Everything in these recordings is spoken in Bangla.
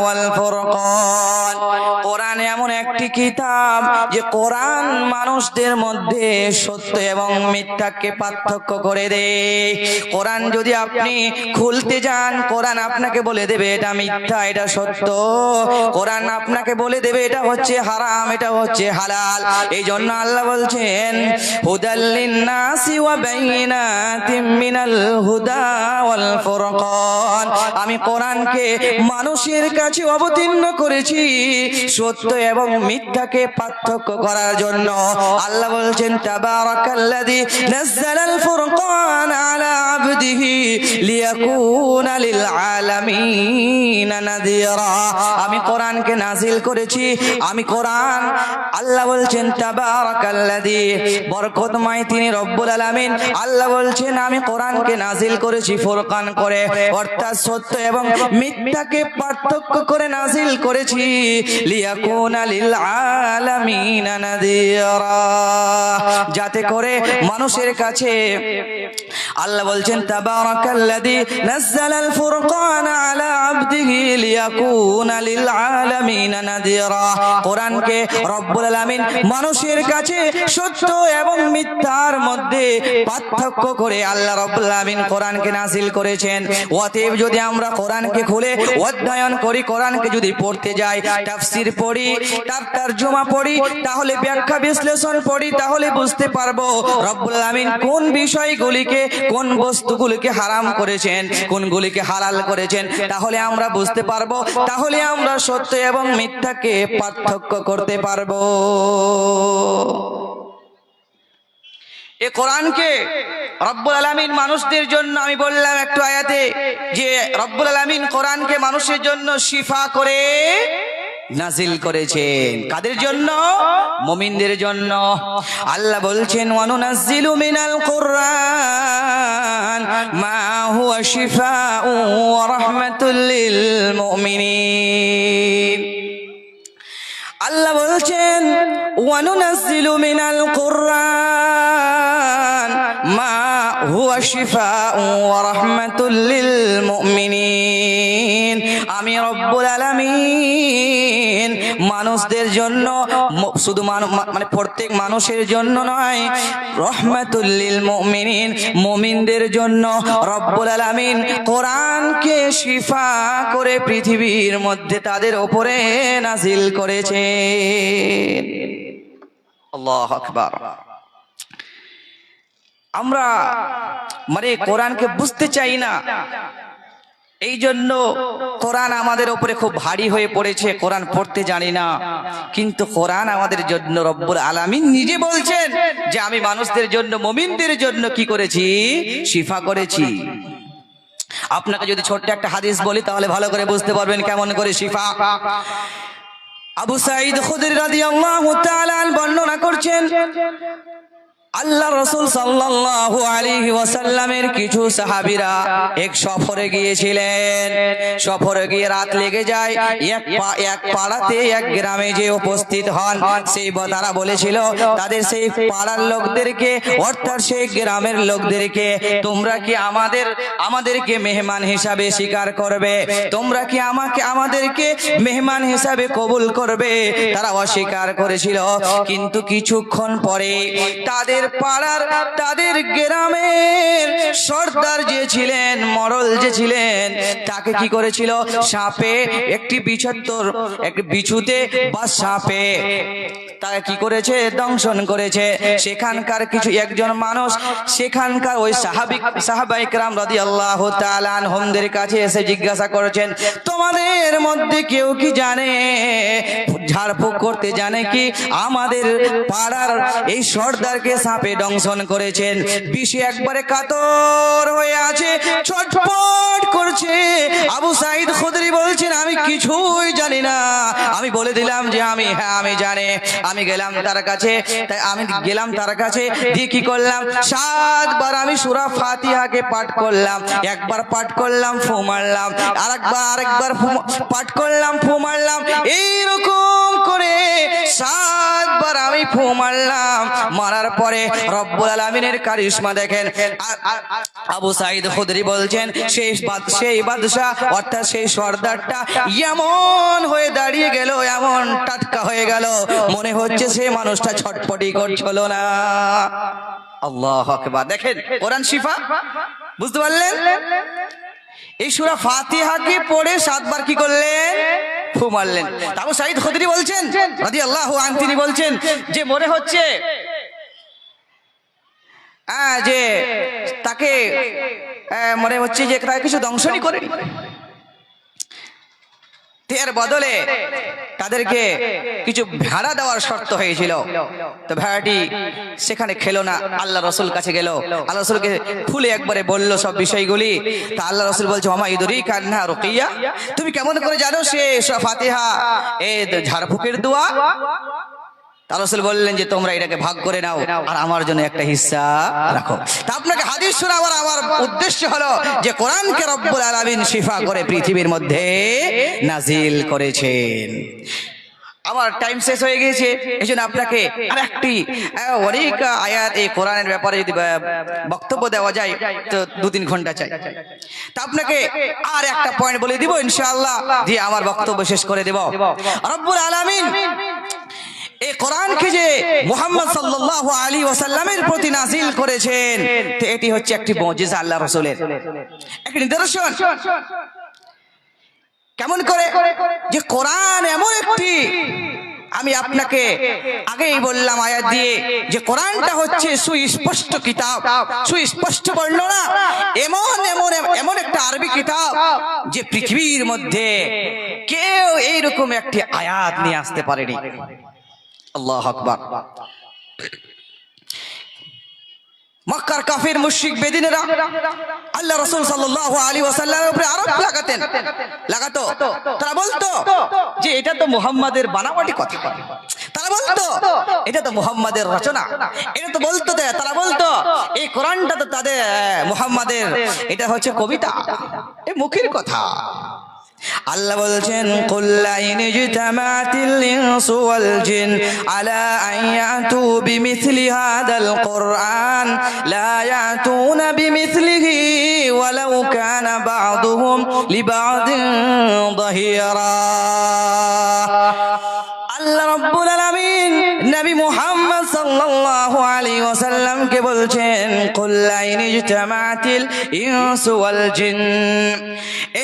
ওয়াল ফুরকান কোরআন এমন একটি কিতাব যে কোরআন মানুষদের মধ্যে সত্য এবং মিথ্যাকে পার্থক্য করে দেয়। কোরআন যদি আপনি খুলতে যান, কোরআন আপনাকে বলে দেবে, এটা মিথ্যা, এটা সত্য। কোরআন আপনাকে বলে দেবে, এটা হচ্ছে হারাম, এটা হচ্ছে হালাল। এই জন্য আল্লাহ বলছেন হুদাল্লিন নাসি ওয়া বাইনাতিম মিনাল হুদা ওয়াল ফুরকান। আমি কোরআনকে মানুষের কাছে অবতীর্ণ করেছি, সত্য এবং মিথ্যাকে পার্থক্য করার জন্য আল্লাহ বলছেন, তাবারাকাল্লাযী নাযালাল ফুরকান আলা আবদিহি লিয়াকুনা লিল আলামিন নাযীরা। আমি কোরআনকে নাজিল করেছি, আমি কোরআন, আল্লাহ বলছেন, তাবারাকাল্লাযী বরকতময় তিনি রব্বুল আলামিন। আল্লাহ বলছেন, আমি কোরআনকে নাজিল করেছি ফুরকান করে, অর্থাৎ সত্য এবং মিথ্যাকে পার্থক্য করে নাজিল করেছি। লিয়াকুনা লিল আলামিন যাতে করে মানুষের কাছে আল্লাহ বলছেন তাবারাকাল্লাযী নাযালাল ফুরকান আলা আবদিহি লিয়াকুনা লিল আলামিন নাযীরা কোরআনকে রব্বুল আলামিন মানুষের কাছে সত্য এবং মিথ্যার মধ্যে পার্থক্য করে আল্লাহ রব্বুল আলামিন কোরআনকে নাজিল করেছেন। অতএব যদি আমরা কোরআনকে খুলে অধ্যয়ন করি কোরআনকে যদি পড়তে যাই তাফসীর পড়ি তার তরজমা পড়ি, তাহলে ব্যাখ্যা বিশ্লেষণ পড়ি, তাহলে বুঝতে পারব রব্বুল আলামিন কোন বিষয়গুলিকে, কোন বস্তুগুলিকে হারাম করেছেন, কোনগুলিকে হালাল করেছেন, তাহলে আমরা বুঝতে পারব, তাহলে আমরা সত্য এবং মিথ্যাকে পার্থক্য করতে পারব। এ কোরআনকে রব্বুল আলামিন মানুষদের জন্য, আমি বললাম একটু আয়াতে, যে রব্বুল আলামিন কোরআনকে মানুষের জন্য শিফা করে নাজিল করেছেন। কাদের জন্য? মুমিনদের জন্য। আল্লাহ বলছেন, ওয়ানুনাজ্জিলু মিনাল কুরআন, মা হুয়া শিফাউ ওয়া রাহমাতুল লিল মুমিনিন। আল্লাহ বলছেন ওয়ানু ওয়ানুনাজ্জিলু মিনাল কুরআন, মা হুয়া শিফাউ ওয়া রাহমাতুল লিল মুমিনিন। আমি রব্বুল আলামিন মানুষদের জন্য শুধু মানু- প্রত্যেক মানুষের জন্য নয় রহমাতুল লিল মুমিনিন, মুমিনদের জন্য রব্বুল আলামিন কোরআনকে শিফা করে পৃথিবীর মধ্যে তাদের ওপরে নাজিল করেছে আমরা মানে কোরআনকে বুঝতে চাই না এই জন্য কোরআন আমাদের উপরে খুব ভারী হয়ে পড়েছে, কোরআন পড়তে জানি না। কিন্তু কোরআন আমাদের জন্য রব্বুল আলামিন নিজে বলছেন যে আমি মানুষদের জন্য, মমিনদের জন্য কি করেছি? শিফা করেছি। আপনাকে যদি ছোট্ট একটা হাদিস বলি, তাহলে ভালো করে বুঝতে পারবেন কেমন করে শিফা। আবু সাইদ খুদরি রাদিয়াল্লাহু তাআলা বর্ণনা করছেন আল্লাহ রসুল সাল্লাল্লাহু আলাইহি ওয়াসাল্লামের কিছু সাহাবিরা এক সফরে গিয়েছিলেন। সফরে গিয়ে রাত লেগে যায়, এক এক পাড়াতে এক গ্রামে যে উপস্থিত হন, সেই তারা বলেছিল, তাদের সেই পাড়ার লোকদেরকে, অর্থাৎ সেই গ্রামের লোকদেরকে, তোমরা কি আমাদের, আমাদেরকে মেহমান হিসাবে স্বীকার করবে? তোমরা কি আমাকে, আমাদেরকে মেহমান হিসাবে কবুল করবে? তারা অস্বীকার করেছিল। কিন্তু কিছুক্ষণ পরে তাদের পাড়ার, তাদের গ্রামের সর্দার যে ছিলেন, মরল যে ছিলেন, তাকে কি করেছিল? সাপে, একটি বিছত্তর, একটি বিছুতে বা সাপে। তাকে কি করেছে? দংশন করেছে। সেখানকার কিছু একজন মানুষ, সেখানকার ওই সাহাবিক সাহাবাইকরাম রাদি আল্লাহ হোমদের কাছে এসে জিজ্ঞাসা করেছেন, তোমাদের মধ্যে কেউ কি জানে? ঝাড়ফুঁক করতে জানে কি? আমাদের পাড়ার এই সর্দারকে সাপে দংশন করেছেন। বিষে একবারে কাতর হয়ে আছে ছটফট করছে। আবু সাইদ খুদরি বলছেন, আমি কিছুই জানি না। আমি বলে দিলাম যে, আমি হ্যাঁ আমি জানি। আমি গেলাম তার কাছে। তাই আমি গেলাম তার কাছে। দিয়ে কি করলাম? সাতবার আমি সুরা ফাতিহাকে পাঠ করলাম। একবার পাঠ করলাম, ফু মারলাম। আরেকবার আরেকবার পাঠ করলাম, ফু মারলাম। এইরকম করে সাতবার আমি ফু মারলাম। মারার পরে রব্বুল কারিশমা দেখেন। আবু সাইদ খুদরি বলছেন, সেই সেই বাদশাহ, অর্থাৎ সেই সর্দারটা এমন হয়ে দাঁড়িয়ে গেল, এমন টাটকা হয়ে গেল। মনে হচ্ছে মানুষটা ছটপটি করছিল না। আল্লাহ দেখেন, কোরআন শিফা, বুঝতে পারলেন? এই সুরা ফাতিহাকে পড়ে, সাতবার কি করলেন? ফু মারলেন। তাবু সাইদ খুদরি বলছেন তিনি বলছেন যে, মনে হচ্ছে যে তাকে মনে হচ্ছে যে তাকে কিছু দংশনই করে বদলে তাদেরকে কিছু ভেড়া দেওয়ার শর্ত হয়েছিল। তো ভেড়াটি সেখানে খেলো না, আল্লাহ রসুল কাছে গেল। আল্লাহ রসুলকে ফুলে একবারে বলল সব বিষয়গুলি। তা আল্লাহ রসুল বলছে আমা ইদুরি কান্না রুকিয়া? তুমি কেমন করে জানো সে ফাতিহা, এ ঝাড়ফুকের দোয়া? রসুল বললেন যে তোমরা এটাকে ভাগ করে নাও আর আমার জন্য একটা হিস্সা রাখো। তা আপনাকে হাদিস শোনা আমার আমার উদ্দেশ্য হলো যে কোরআনকে রব্বুল আলামিন শিফা করে পৃথিবীর মধ্যে নাজিল করেছেন। আমার টাইম শেষ হয়ে গিয়েছে এই জন্য আপনাকে আর একটি আহ, অনেক আয়াত এই কোরআনের ব্যাপারে যদি বক্তব্য দেওয়া যায় তো দু তিন ঘণ্টা চাই। তা আপনাকে আর একটা পয়েন্ট বলে দিব ইনশাআল্লাহ দিয়ে আমার বক্তব্য শেষ করে দেব। রব্বুল আলামিন এই কোরআনকে যে মুহাম্মদ সাল্লাল্লাহু আলাইহি ওয়াসাল্লামের প্রতি নাজিল করেছেন। এটি হচ্ছে একটি মুজিজা আল্লাহ রাসূলের। একটি নিদর্শন। কেমন করে? যে কোরআন এমন একটি আমি আপনাকে আগেই বললাম আয়াত দিয়ে যে কোরআনটা হচ্ছে সুস্পষ্ট কিতাব। সুস্পষ্ট বর্ণনা। এমন এমন এমন একটা আরবি কিতাব যে পৃথিবীর মধ্যে কেউ এইরকম একটি আয়াত নিয়ে আসতে পারেনি। আল্লাহ মক্কার কাফির, মুশরিক, বেদিনেরা, আল্লাহ রাসূল লাগাতেন। লাগাতো। তারা বলতো যে এটা তো মুহাম্মাদের বানাওয়াটি কথা। তারা বলতো, এটা তো মুহাম্মাদের রচনা। এটা তো বলতো তারা বলতো, এই কোরআনটা তো তাদের মুহাম্মাদের, এটা হচ্ছে কবিতা। এই মুখের কথা। আল্লাহ বলছেন, কুল্লাইন ইজতামাতিল ইনসু ওয়াল জিন, আলা আন ইয়াতু বিমিথলি হাদাল কুরআন লা ইয়াতুনা বিমিথলিহি ওয়ালাউ আল্লাহ রাব্বুল নবী মুহাম্মদ সাল্লাল্লাহু আলাইহি ওয়াসাল্লামকে বলছেন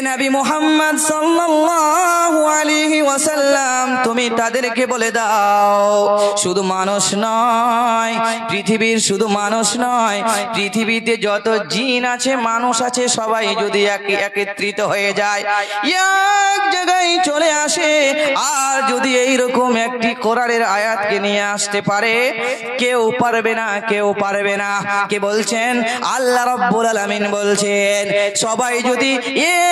নবী মুহাম্মদ সাল্লাল্লাহু আলাইহি ওয়াসাল্লাম, তুমি তাদেরকে বলে দাও, শুধু মানুষ নয়, পৃথিবীর শুধু মানুষ নয়, পৃথিবীতে যত জিন আছে, মানুষ আছে, সবাই যদি এক- একত্রিত হয়ে যায়, এক জায়গায় চলে আসে, আর যদি এইরকম একটি কোরআনের আয়াতকে নিয়ে আসতে পারে, কেউ পারবে না, কেউ পারবে না। কে বলছেন, আল্লাহ রব্বুল আলামিন বলছেন, সবাই যদি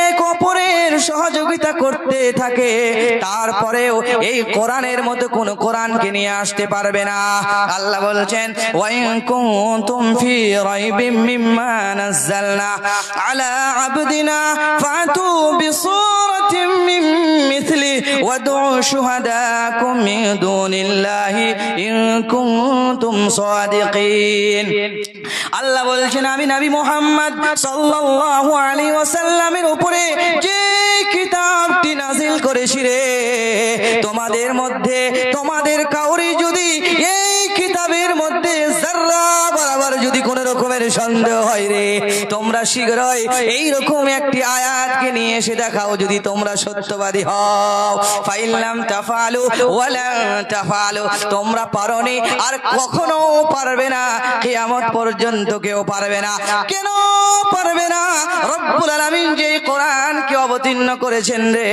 এক অপরের সহযোগিতা করতে থাকে, তারপরেও এই কোরআনের মতো কোন কোরআনকে নিয়ে আসতে পারবে না। আল্লাহ বলছেন, ওয়াইন কুনতুম ফি রাইবিম মিম্মা নাযালনা আলা আবদিনা ফাতু মিন মিথলি شهداءكم من دون الله ইন كنتم صادقين আল্লাহ বলছেন, আমি নবী মুহাম্মদ সাল্লাল্লাহু আলাইহি ওয়াসাল্লামের উপরে যে কিতাবটি নাজিল করেছি রে, তোমাদের মধ্যে তোমাদের কাউরি রকমের সন্দেহ হয় রে। তোমরা শীঘ্রই এই রকম একটি আয়াতকে নিয়ে এসে দেখাও, যদি তোমরা সত্যবাদী হও। ফাইলাম তাফালু ওয়ালা তাফালু। তোমরা পারোনি আর কখনো পারবে না। কিয়ামত পর্যন্ত কেউ পারবে না। কেন পারবে না? রব্বুল আলামিন যে কোরআনকে অবতীর্ণ করেছেন রে।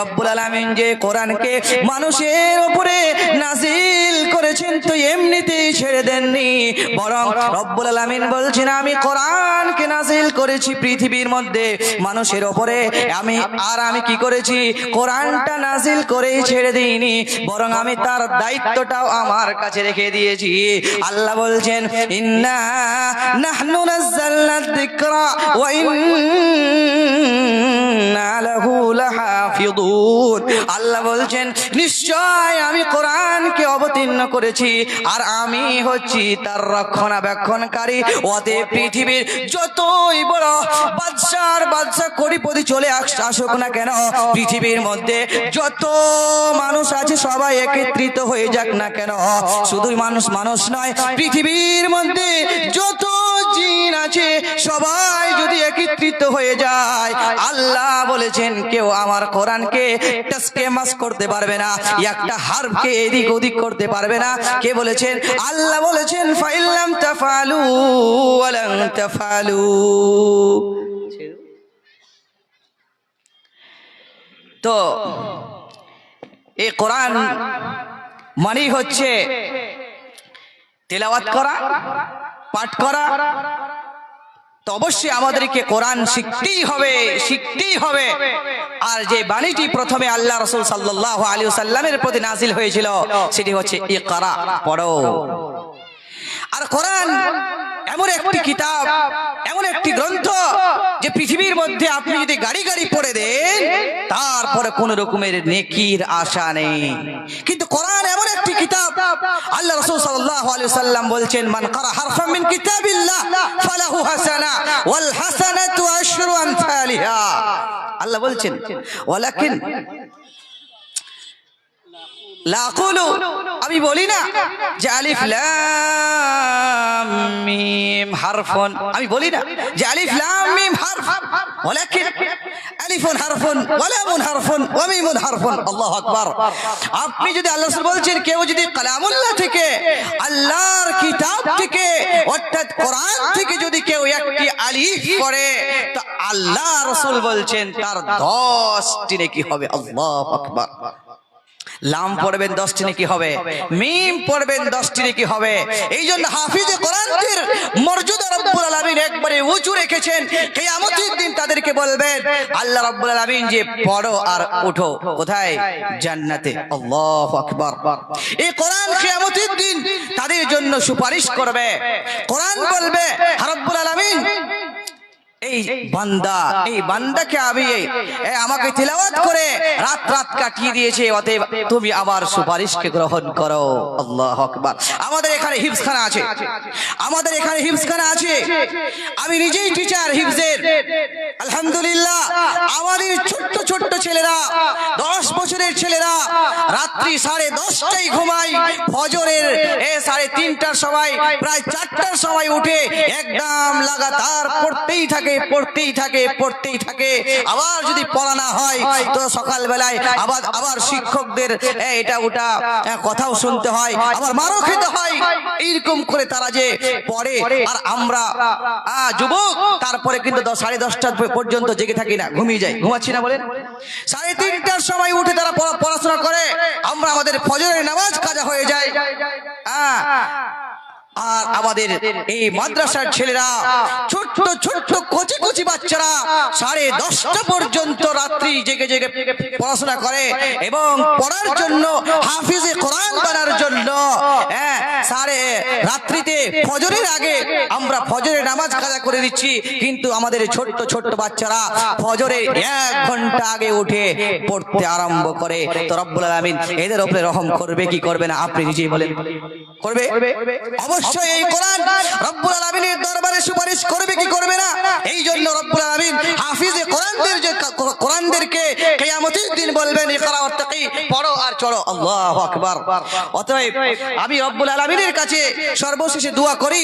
রব্বুল আলামিন যে কোরআনকে মানুষের উপরে নাজিল করেছেন, তো এমনিতেই ছেড়ে দেননি। বরং রব্বুল আলামিন বলছেন আমি কোরআনকে নাজিল করেছি পৃথিবীর মধ্যে, মানুষের উপরে আমি, আর আমি কি করেছি? কোরআনটা নাজিল করেই ছেড়ে দিইনি, বরং আমি তার দায়িত্বটাও আমার কাছে রেখে দিয়েছি। আল্লাহ বলছেন, ইন্না নাহনু নাযালনা যিকরা ওয়া ইন্না লাহু লাহাফিযুন। আল্লাহ বলছেন, নিশ্চয় আমি কোরআনকে অবতীর্ণ করেছি, আর আমি হচ্ছি তার রক্ষণাবেক্ষণকারী। ওতে পৃথিবীর যতই বড় বাদশার বাদশা করিপতি চলে আসুক না কেন, পৃথিবীর মধ্যে যত মানুষ আছে সবাই একত্রিত হয়ে যাক না কেন। শুধু মানুষ মানুষ নয়, পৃথিবীর মধ্যে যত জিন আছে, সবাই যদি একত্রিত হয়ে যায়, আল্লাহ বলেছেন, কেউ আমার কোরআনকে টাসকে মাস করতে পারবে না, একটা হারফকে এদিক ওদিক করতে পারবে না। কে বলেছেন? আল্লাহ বলেছেন, ফাইল্লাম তাফালু ওয়ালাম তাফালু। তো, এই কোরআন মানেই হচ্ছে তেলাওয়াত করা পাঠ করা, তো অবশ্যই আমাদেরকে কোরআন শিখতেই হবে শিখতেই হবে। আর যে বাণীটি প্রথমে আল্লাহ রসুল সাল্লাহ আলী সাল্লামের প্রতি নাজিল হয়েছিল, সেটি হচ্ছে ইকরা, পড়ো। আর কোরআন এমন একটি কিতাব এমন একটি গ্রন্থ যে পৃথিবীর মধ্যে আপনি যদি গাড়ি গাড়ি পড়ে দেন তারপরে কোন রকমের নেকির আশা নেই। কিন্তু কোরআন এমন একটি কিতাব আল্লাহ রাসূল সাল্লাল্লাহু আলাইহি সাল্লাম বলছেন মান কারা হারফান মিন কিতাবিল্লাহ ফালাহু হাসানা ওয়াল হাসানাতু আশরু আমসালিহা। আল্লাহ বলছেন ওয়ালাকিন লা আকুলু আমি বলি না যে আলিফ লাম মিম হারফুন, আমি বলি না যে আলিফ লাম মিম হারফ, ওয়ালাকিন আলিফুন হারফুন ওয়া লামুন হারফুন ওয়া মিমুন হারফুন, আল্লাহু আকবার। আপনি যদি আল্লাহ রাসূল বলছেন, কেউ যদি কালামুল্লাহ থেকে আল্লাহর কিতাব থেকে, অর্থাৎ কোরআন থেকে যদি কেউ একটি আলিফ পড়ে, তো আল্লাহ রাসূল বলছেন, তার 10টি নেকি হবে, আল্লাহু আকবার। লাম পড়বেন দশটি নাকি হবে মিম পড়বেন দশটি নাকি হবে। এই জন্য হাফিজে কোরআনের মর্যাদা রব্বুল আলামিন একবারে উঁচু রেখেছেন। কিয়ামতের দিন তাদেরকে বলবেন আল্লাহ রব্বুল আলামিন যে পড়ো আর উঠো কোথায়? জান্নাতে। আল্লাহু আকবার। এই কোরআন কিয়ামতের দিন তাদের জন্য সুপারিশ করবে। কোরআন বলবে রব্বুল আলামিন এই বান্দা এই বান্দাকে আমি? আমাকে তিলাওয়াত করে রাত রাত কাটিয়ে দিয়েছে অতএব তুমি আমার সুপারিশকে গ্রহণ করো। আল্লাহ আকবার। আমাদের এখানে হিফসখানা আছে। আমাদের এখানে হিফসখানা আছে। আমি নিজেই টিচার হিফজের। আলহামদুলিল্লাহ আমাদের ছোট্ট ছোট্ট ছেলেরা দশ বছরের ছেলেরা রাত্রি সাড়ে দশটায় ঘুমায় ফজরের এ সাড়ে তিনটার সময় প্রায় চারটার সময় উঠে একদম লাগাতার পড়তেই থাকে। পড়তেই থাকে পড়তেই থাকে। আবার যদি পড়া না হয়, তো সকাল বেলায় আবার আবার শিক্ষকদের এটা ওটা কথাও শুনতে হয়, আবার মারও খেতে হয়। এইরকম করে তারা যে পড়ে। আর আমরা যুবক, তারপরে কিন্তু সাড়ে দশটা পর্যন্ত জেগে থাকি না, ঘুমিয়ে যাই। ঘুমাচ্ছি না বলেন? সাড়ে তিনটার সময় উঠে তারা পড়াশোনা করে। আমরা আমাদের ফজরের নামাজ কাজা হয়ে যায়। হ্যাঁ আর আমাদের এই মাদ্রাসার ছেলেরা ছোট্ট ছোট্ট কচি কচি বাচ্চারা সাড়ে দশটা পর্যন্ত রাত্রি জেগে জেগে পড়াশোনা করে এবং পড়ার জন্য হাফিজে কোরআন বানার জন্য হ্যাঁ সাড়ে রাত্রিতে ফজরের আগে আমরা ফজরের নামাজ কাজা করে দিচ্ছি কিন্তু আমাদের ছোট্ট ছোট্ট বাচ্চারা ফজরে এক ঘণ্টা আগে উঠে পড়তে আরম্ভ করে। তো রব্বুল আলামিন এদের উপরে রহম করবে, কি করবে না? আপনি নিজেই বলেন। করবে? অবশ্যই এই কোরআন রব্বুল আলামিনের দরবারে সুপারিশ করবে, কি করবে না? এই জন্য রব্বুল আলামিন হাফিজে কোরআনদের যে কোরআনদেরকে কিয়ামতের দিন বলবেন, ইকরা ওয়াত্তাকি পড়ো আর চড়ো আল্লাহু আকবার। অতএব আমি রব্বুল আলামিনের কাছে সর্বশেষে দোয়া করি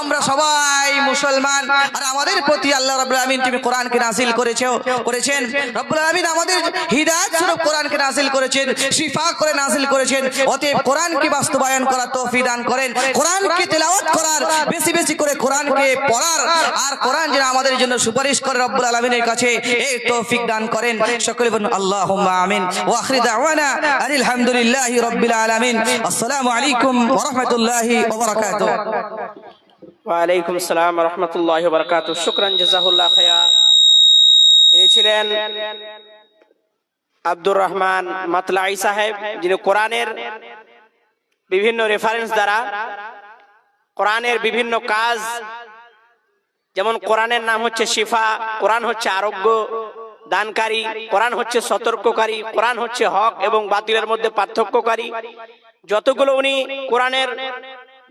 আমরা সবাই মুসলমান। আর আমাদের প্রতি আল্লাহ রব্বুল আলামিন তুমি কোরআনকে নাযিল করেছ করেছেন। রব্বুল আলামিন আমাদের হিদায়াত স্বরূপ কোরআনকে নাযিল করেছেন শিফা করে নাযিল করেছেন। অতএব কোরআনকে বাস্তবায়ন করার তৌফিক দান করেন। কোরআনকে তেলাওয়াত করার বেশি বেশি করে কোরআনকে পড়ার। আর কোরআন যেন আমাদের জন্য সুপারিশ করে রব্বুল আলামিনের কাছে এই তৌফিক দান করেন। সকলে বলুন আল্লাহুম্মা আমিন। ওয়া আখির দাওয়ানা আলহামদুলিল্লাহি রাব্বিল আলামিন। আসসালামু আলাইকুম ওয়া রাহমাতুল্লাহি ওয়ালাইকুম আসসালাম রহমতুল্লাহ বরকাত শুক্রান জাজাহুল্লাহ খায়া ইনি ছিলেন আব্দুর রহমান মাতলাই সাহেব যিনি কোরআনের বিভিন্ন রেফারেন্স দ্বারা কোরআনের বিভিন্ন কাজ যেমন কোরআনের নাম হচ্ছে শিফা কোরআন হচ্ছে আরোগ্য দানকারী কোরআন হচ্ছে সতর্ককারী কোরআন হচ্ছে হক এবং বাতিলের মধ্যে পার্থক্যকারী। যতগুলো উনি কোরআনের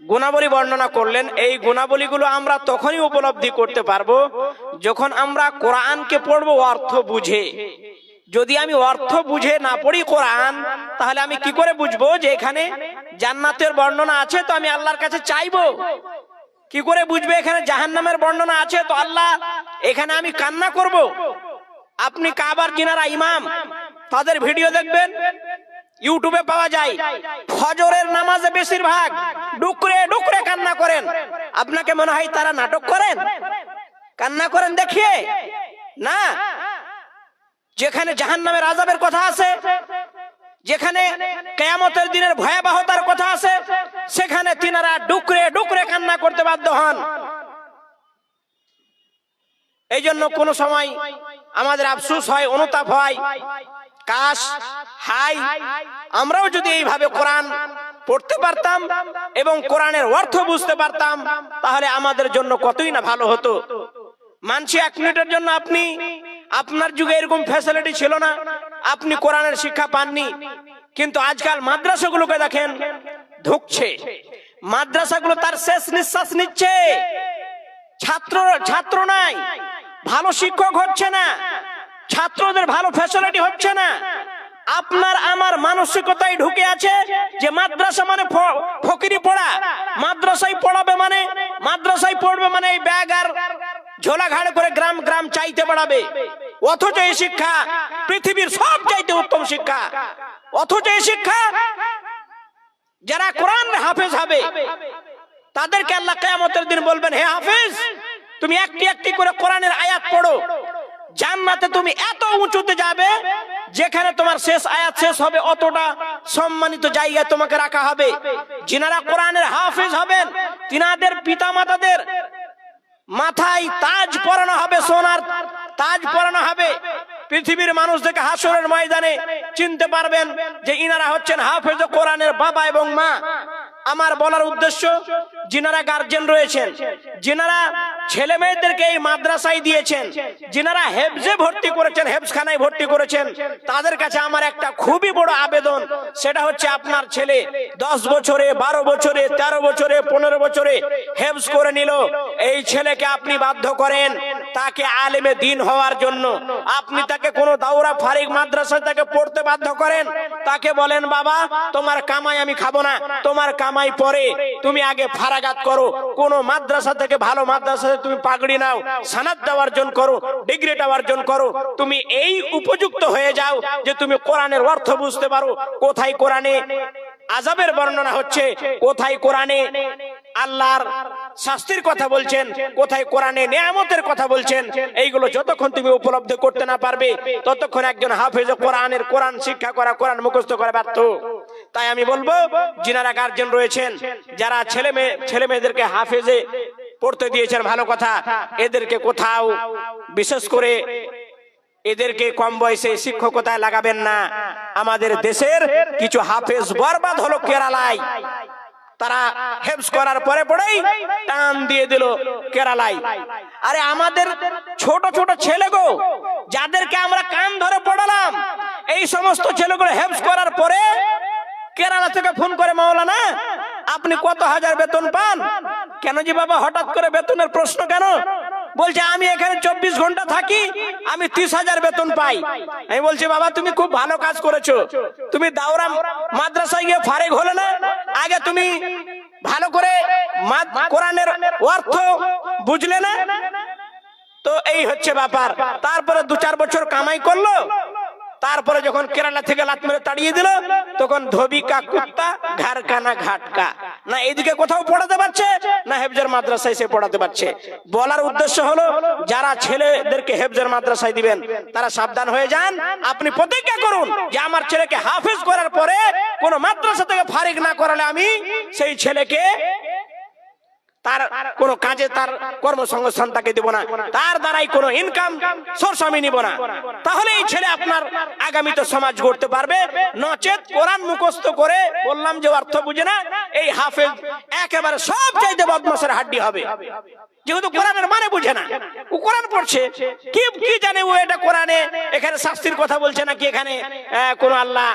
গুণাবলী বর্ণনা করলেন, এই গুণাবলীগুলো আমরা তখনই উপলব্ধি করতে পারব যখন আমরা কোরআনকে পড়ব অর্থ বুঝে। যদি আমি অর্থ বুঝে না পড়ি কোরআন, তাহলে আমি কি করে বুঝব যে এখানে জান্নাতের বর্ণনা আছে তো আমি আল্লাহর কাছে চাইব? কি করে বুঝবে এখানে জাহান্নামের বর্ণনা আছে তো আল্লাহ এখানে আমি কান্না করব? আপনি কাবার কিনারা ইমাম, তাদের ভিডিও দেখবেন ইউটিউবে পাওয়া যায়। ফজরের নামাজে বেশিরভাগ ডুকরে ডুকরে কান্না করেন। আপনাকে মনে হয় তারা নাটক করেন? কান্না করেন দেখিয়ে? না। যেখানে জাহান্নামের আজাবের কথা আছে, যেখানে কেয়ামতের দিনের ভয়াবহতার কথা আছে, সেখানে তিনারা ডুকরে ডুকরে কান্না করতে বাধ্য হন। এই জন্য কোনো সময় আমাদের আফসুস হয়, অনুতাপ হয়। কাশ হাই, আমরাও যদি এইভাবে কোরআন পড়তে পারতাম এবং কোরআনের অর্থ বুঝতে পারতাম, তাহলে আমাদের জন্য কতই না ভালো হতো। মানছি এক মিনিটের জন্য আপনি, আপনার যুগে এরকম ফ্যাসিলিটি ছিল না, আপনি কোরআনের শিক্ষা পাননি, কিন্তু আজকাল মাদ্রাসাগুলোকে দেখেন ঢুকছে মাদ্রাসাগুলো তার শেষ নিঃশ্বাস নিচ্ছে। ছাত্র ছাত্র নাই, ভালো শিক্ষক হচ্ছে না, ছাত্রদের ভালো ফ্যাসিলিটি হচ্ছে না। আপনার আমার মানসিকতায় ঢুকে আছে যে মাদ্রাসা মানে ফকিরি পড়া। মাদ্রাসায় পড়াবে মানে মাদ্রাসায় পড়বে মানে এই ব্যাগ আর ঝোলা ঘাড়ে করে গ্রাম গ্রাম চাইতে বাড়াবে। অথচ এই শিক্ষা পৃথিবীর সব চাইতে উত্তম শিক্ষা। অথচ এই শিক্ষা যারা কোরআন হাফেজ হবে, তাদেরকে আল্লাহ কেয়ামতের দিন বলবেন, হে হাফেজ, তুমি একটি একটি করে কোরআনের আয়াত পড়ো। জান্নাতে তুমি এত উঁচুতে যাবে, যেখানে তোমার শেষ আয়াত শেষ হবে, অতটা সম্মানিত জায়গায় তোমাকে রাখা হবে। যিনারা কোরআনের হাফিজ হবেন, তিনাদের পিতা মাতাদের মাথায় তাজ পরানো হবে, সোনার তাজ পরানো হবে। পৃথিবীর মানুষ থেকে হাসরের ময়দানে চিনতে পারবেন যে ইনারা হচ্ছেন হাফেজ কোরআনের বাবা এবং মা। আমার বলার উদ্দেশ্য, যিনারা গার্জেন রয়েছেন, যিনারা ছেলে মেয়েদেরকে এই মাদ্রাসায় দিয়েছেন, যিনারা হেফজে ভর্তি করেছেন, হেফজখানায় ভর্তি করেছেন, তাদের কাছে আমার একটা খুবই বড় আবেদন, সেটা হচ্ছে আপনার ছেলে দশ বছরে, বারো বছরে, তেরো বছরে, পনেরো বছরে হেফজ করে নিল। এই ছেলেকে আপনি বাধ্য করেন। তাকে আলেমে দিন হওয়ার জন্য। আপনি তাকে কোনো দাউরা ফারিক মাদ্রাসা তাকে পড়তে বাধ্য করেন? তাকে বলেন, বাবা, তোমার কামাই আমি খাব না। তোমার কামাই পরে। তুমি আগে ফারাগাত করো। কোন মাদ্রাসা থেকে ভালো মাদ্রাসা থেকে তুমি পাগড়ি নাও। সানাদ অর্জন করো। ডিগ্রিটা অর্জন করো। তুমি এই উপযুক্ত হয়ে যাও যে তুমি কোরআনের অর্থ বুঝতে পারো। কোথায় কোরআনে আজাবের বর্ণনা হচ্ছে? কোথায় কোরআনে আল্লাহর শাস্তির কথা বলছেন, কোথায় কোরআনে নিয়ামতের কথা বলছেন, এইগুলো যতক্ষণ তুমি উপলব্ধি করতে না পারবে, ততক্ষণ একজন হাফেজ কোরআনের কোরআন শিক্ষা করা, কোরআন মুখস্থ করা ব্যর্থ। তাই আমি বলব, যিনারা গার্জেন রয়েছেন, যারা ছেলে মেয়ে, ছেলে মেয়েদেরকে হাফেজে পড়তে দিয়েছেন, ভালো কথা, এদেরকে কোথাও বিশেষ করে এদেরকে কম বয়সে শিক্ষকতায় লাগাবেন না। আমাদের দেশের কিছু হাফেজ বরবাদ হলো কেরালায়। তারা হেফস করার পরে পরেই টান দিয়ে দিল কেরালায়। আরে আমাদের ছোট ছোট ছেলে গো, যাদেরকে আমরা কান ধরে পড়ালাম, এই সমস্ত ছেলেগুলো হেফস করার পরে কেরালা থেকে ফোন করে, মাওলানা, আপনি কত হাজার বেতন পান? কেন যে বাবা হঠাৎ করে বেতনের প্রশ্ন কেন? বলছে, আমি এখানে চব্বিশ ঘণ্টা থাকি, আমি ত্রিশ হাজার বেতন পাই। আমি বলছি, বাবা, তুমি খুব ভালো কাজ করেছ। তুমি দাওরা মাদ্রাসায় গিয়ে ফারেক হলে না? আগে তুমি ভালো করে কোরআনের অর্থ বুঝলে না? তো এই হচ্ছে ব্যাপার। তারপরে দু চার বছর কামাই করল। তারপরে যখন কেরালা থেকে লাত মেরে তাড়িয়ে দিল, তখন ধবিকা কুত্তা ঘাটকা। না এদিকে কোথাও পড়াতে পারছে, না হেফজের মাদ্রাসায় সে পড়াতে পারছে। বলার উদ্দেশ্য হলো, যারা ছেলেদেরকে হেফজের মাদ্রাসায় দিবেন, তারা সাবধান হয়ে যান। আপনি প্রতিজ্ঞা করুন যে আমার ছেলেকে হাফেজ করার পরে কোন মাদ্রাসা থেকে ফারিক না করালে আমি সেই ছেলেকে তার কোনো কাজে তার কর্মসংস্থান তাকে দেব না। তার দ্বারাই কোনো ইনকাম সোর্স আমি নিব না। তাহলে এই ছেলে আপনার আগামীতে সমাজ গড়তে পারবে। নচেত কোরআন মুখস্থ করে বললাম যে অর্থ বুঝে না, এই হাফেজ একেবারে সব চাইতে বদমাসের হাড্ডি হবে। যেহেতু কোরআনের মানে বুঝে না। ও কোরআন পড়ছে। কি কি জানে ও এটা কোরআনে এখানে শাস্তির কথা বলছে নাকি এখানে কোন আল্লাহ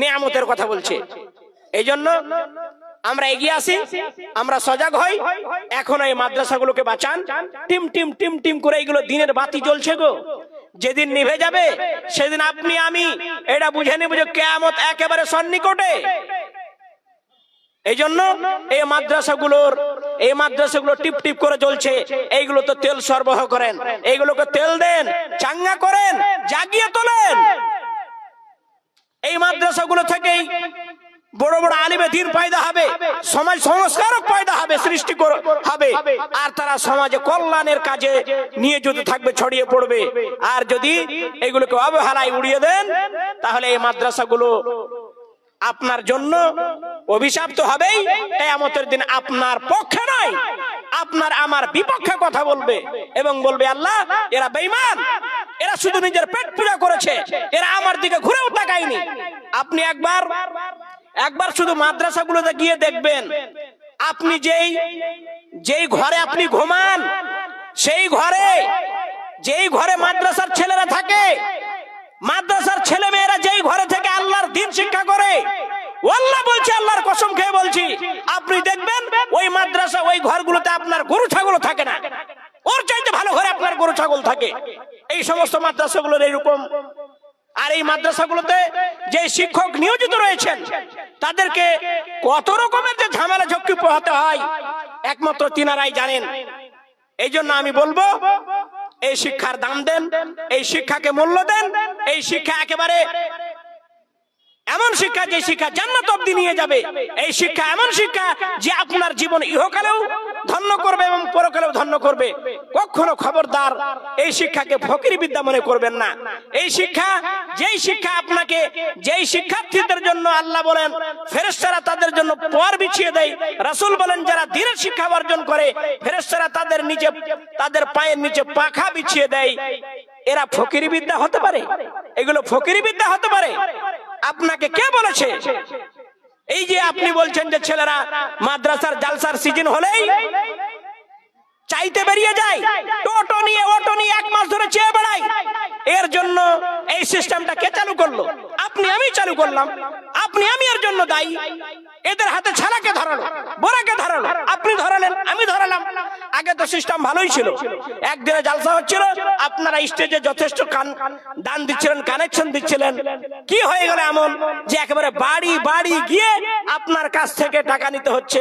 নিয়ামতের কথা বলছে? এই জন্য আমরা এগিয়ে আসি আমরা সজাগ হই। এখন এই মাদ্রাসাগুলোকে বাঁচান। টিম টিম টিম টিম করে এগুলো দিনের বাতি জ্বলছে গো। যেদিন নিভে যাবে, সেদিন আপনি, আমি, এটা বুঝে নেব যে কেয়ামত একেবারে সন্নিকটে। এই জন্য এই মাদ্রাসাগুলোর, এই মাদ্রাসাগুলো টিপ টিপ করে চলছে এইগুলো তো তেল সরবরাহ করেন। এইগুলোকে তেল দেন, চাঙ্গা করেন, জাগিয়ে তোলেন। এই মাদ্রাসাগুলো থেকেই বড় বড় আলিমে দিন পয়দা হবে, সমাজ সংস্কারক পায়দা হবে, সৃষ্টি হবে। আর তারা সমাজে কল্যাণের কাজে নিয়ে যদি থাকবে, ছড়িয়ে পড়বে। আর যদি এগুলোকে অবহেলায় উড়িয়ে দেন, তাহলে এই মাদ্রাসাগুলো আপনার জন্য অভিশাপ তো হবেই। কেয়ামতের দিন আপনার পক্ষে নয়, আপনার আমার বিপক্ষে কথা বলবে এবং বলবে, আল্লাহ, এরা বেঈমান, এরা শুধু নিজের পেট পূজা করেছে, এরা আমার দিকে ঘুরেও তাকায়নি। আপনি একবার একবার শুধু মাদ্রাসাগুলোতে গিয়ে দেখবেন, আপনি যেই যেই ঘরে আপনি ঘুমান, সেই ঘরে, যেই ঘরে মাদ্রাসার ছেলেরা থাকে, মাদ্রাসার ছেলে মেয়েরা যেই ঘরে থেকে আল্লাহর দিন শিক্ষা করে আল্লাহ বলছে, আল্লাহর কসম খেয়ে বলছি, আপনি দেখবেন ওই মাদ্রাসা, ওই ঘরগুলোতে আপনার গরু ছাগল থাকে না। ওর চাইতে ভালো ঘরে আপনার গরু ছাগল থাকে। এই সমস্ত মাদ্রাসাগুলোর এইরকম আর এই মাদ্রাসাগুলোতে যে শিক্ষক নিয়োজিত রয়েছেন, তাদেরকে কত রকমের যে ঝামেলা ঝক্কি পোহাতে হয়, একমাত্র তিনারাই জানেন। এই জন্য আমি বলব, এই শিক্ষার দাম দেন, এই শিক্ষাকে মূল্য দেন, এই শিক্ষা একেবারে এমন শিক্ষা যে শিক্ষা জান্নাত অব্দি নিয়ে যাবে। এই শিক্ষা এমন শিক্ষা যে আপনার জীবন ইহকালেও ধন্য করবে এবং পরকালেও ধন্য করবে। কখনো খবরদার এই শিক্ষাকে ফকির বিদ্যা মনে করবেন না। এই শিক্ষা, যেই শিক্ষা আপনাকে, যেই শিক্ষার্থীদের জন্য আল্লাহ বলেন, ফেরেশতারা তাদের জন্য পর বিছিয়ে দেয়। রাসূল বলেন, যারা দিনের শিক্ষা অর্জন করে, ফেরেশতারা তাদের নিচে, তাদের পায়ের নিচে পাখা বিছিয়ে দেয়। এরা ফকিরি বিদ্যা হতে পারে? এগুলো ফকিরি বিদ্যা হতে পারে? আপনাকে কে বলেছে? এই যে আপনি বলছেন যে ছেলেরা মাদ্রাসার জালসার সিজন হলেই চাইতে বেরিয়ে যায়। টোটো নিয়ে, অটো নিয়ে এক মাস ধরে চেয়ে বেড়াই এর জন্য এই সিস্টেমটা কে চালু করল? আপনি আমি চালু করলাম। আপনি আমি এর জন্য দায়ী। এদের হাতে ছাড়াকে ধরালো, বোরাকে ধরালো। আপনি ধরালেন, আমি ধরালাম। আগে তো সিস্টেম ভালোই ছিল। একদিনে জালসা হচ্ছিল, আপনারা স্টেজে যথেষ্ট কান দান দিচ্ছিলেন, কানেকশন দিচ্ছিলেন। কি হয়ে গেল এমন যে একেবারে বাড়ি বাড়ি গিয়ে আপনার কাছ থেকে টাকা নিতে হচ্ছে।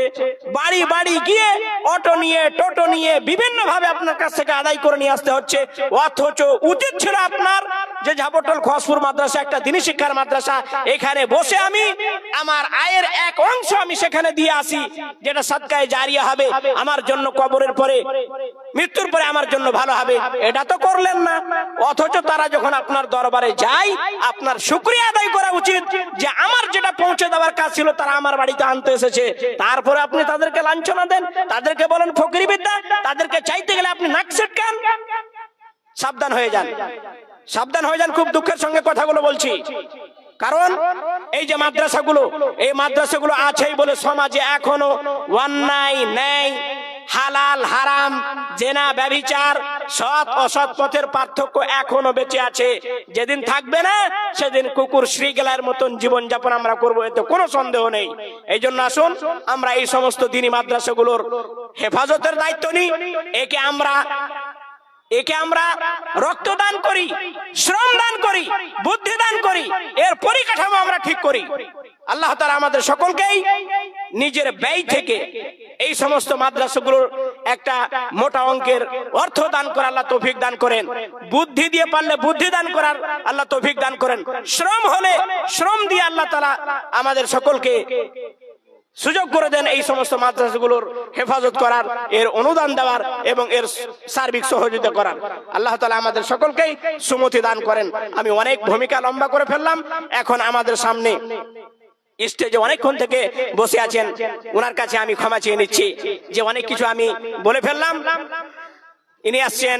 বাড়ি বাড়ি গিয়ে অটো নিয়ে, টোটো নিয়ে বিভিন্ন ভাবে আপনার কাছ থেকে আদায় করে নিয়ে আসতে হচ্ছে। অথচ উচিত ছিল আপনার যে ঝাপটল খসপুর মাদ্রাসা, একটা দিনী শিক্ষার মাদ্রাসা, এখানে বসে আমি আমার আয়ের এক অংশ আমি সেখানে দিয়ে আসি, যেটা সৎকায় জারিয়া হবে, আমার জন্য কবরের পরে, মৃত্যুর পরে আমার জন্য ভালো হবে। এটা তো করলেন না। অথচ তারা যখন আপনার দরবারে যায়, আপনার শুক্রিয়া আদায় করা উচিত যে আমার যেটা পৌঁছে দেওয়ার কাজ ছিল, তারা আমার বাড়িতে আনতে এসেছে। তারপরে আপনি তাদেরকে লাঞ্ছনা দেন, তাদেরকে বলেন ফকরি বিদ্যা তাদেরকে চাইতে গেলে আপনি নাক সেটকান সাবধান হয়ে যান। সাবধান হয়ে যান, খুব দুঃখের সঙ্গে কথাগুলো বলছি। কারণ এই যে মাদ্রাসাগুলো, এই মাদ্রাসাগুলো আছেই বলে সমাজে এখনও অন্যায়, ন্যায়, হালাল, হারাম, জেনা, ব্যভিচার, সৎ, অসৎ পথের পার্থক্য এখনও বেঁচে আছে। যেদিন থাকবে না, সেদিন কুকুর শ্রীগেলার মতন জীবন যাপন আমরা করব, এতে কোনো সন্দেহ নেই। এই জন্য আসুন, আমরা এই সমস্ত দিনী মাদ্রাসাগুলোর হেফাজতের দায়িত্ব নিই। একে আমরা একে আমরা রক্তদান করি, শ্রম দান করি, বুদ্ধি দান করি, এর পরিকাঠামো আমরা ঠিক করি। আল্লাহ তারা আমাদের সকলকেই নিজের ব্যয় থেকে এই সমস্ত মাদ্রাসাগুলোর একটা মোটা অঙ্কের অর্থ দান করে আল্লাহ তৌফিক দান করেন। বুদ্ধি দিয়ে পারলে বুদ্ধি দান করার আল্লাহ তৌফিক দান করেন। শ্রম হলে শ্রম দিয়ে আল্লাহ তারা আমাদের সকলকে সুযোগ করে দেন এই সমস্ত মাদ্রাসাগুলোর হেফাজত করার, এর অনুদান দেওয়ার এবং এর সার্বিক সহযোগিতা করার। আল্লাহ তালা আমাদের সকলকেই সুমতি দান করেন। আমি অনেক ভূমিকা লম্বা করে ফেললাম। এখন আমাদের সামনে স্টেজে অনেকক্ষণ থেকে বসে আছেন। ওনার কাছে আমি ক্ষমা চেয়ে নিচ্ছি। যে অনেক কিছু আমি বলে ফেললাম। ইনি আসছেন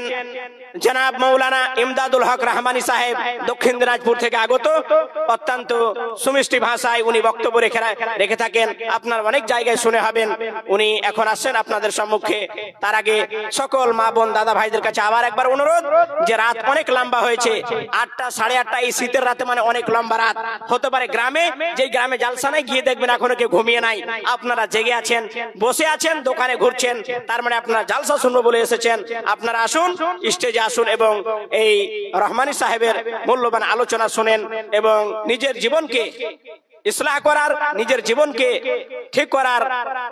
জনাব মৌলানা ইমদাদুল হক রহমানি সাহেব দক্ষিণ দিনাজপুর থেকে আগত। অত্যন্ত সুমিষ্টি ভাষায় উনি বক্তব্য রেখে রেখে থাকেন। আপনার অনেক জায়গায় শুনে হবেন। উনি এখন আসছেন আপনাদের সম্মুখে। তার আগে সকল মা বোন দাদা ভাইদের কাছে আবার একবার অনুরোধ যে রাত অনেক লম্বা হয়েছে। আটটা সাড়ে আটটা, এই শীতের রাতে মানে অনেক লম্বা রাত। হতে পারে গ্রামে যে গ্রামে জালসা নাই গিয়ে দেখবেন এখনও কেউ ঘুমিয়ে নাই। আপনারা জেগে আছেন, বসে আছেন, দোকানে ঘুরছেন। তার মানে আপনারা জালসা শুনব বলে এসেছেন। আপনারা আসুন, স্টেজে আসুন এবং এই রহমানি সাহেবের মূল্যবান আলোচনা শুনেন এবং নিজের জীবনকে ইসলাহ করার, নিজের জীবনকে ঠিক করার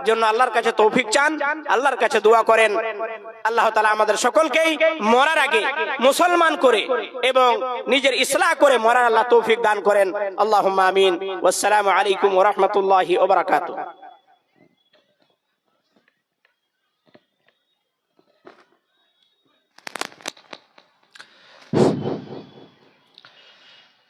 জন্য আল্লাহর কাছে তৌফিক চান, আল্লাহর কাছে দোয়া করেন। আল্লাহ তালা আমাদের সকলকেই মরার আগে মুসলমান করে এবং নিজের ইসলাহ করে মরার আল্লাহ তৌফিক দান করেন। আল্লাহ আমিন। আসসালামু আলাইকুম ওরহমতুল্লাহি ওবরাকাতু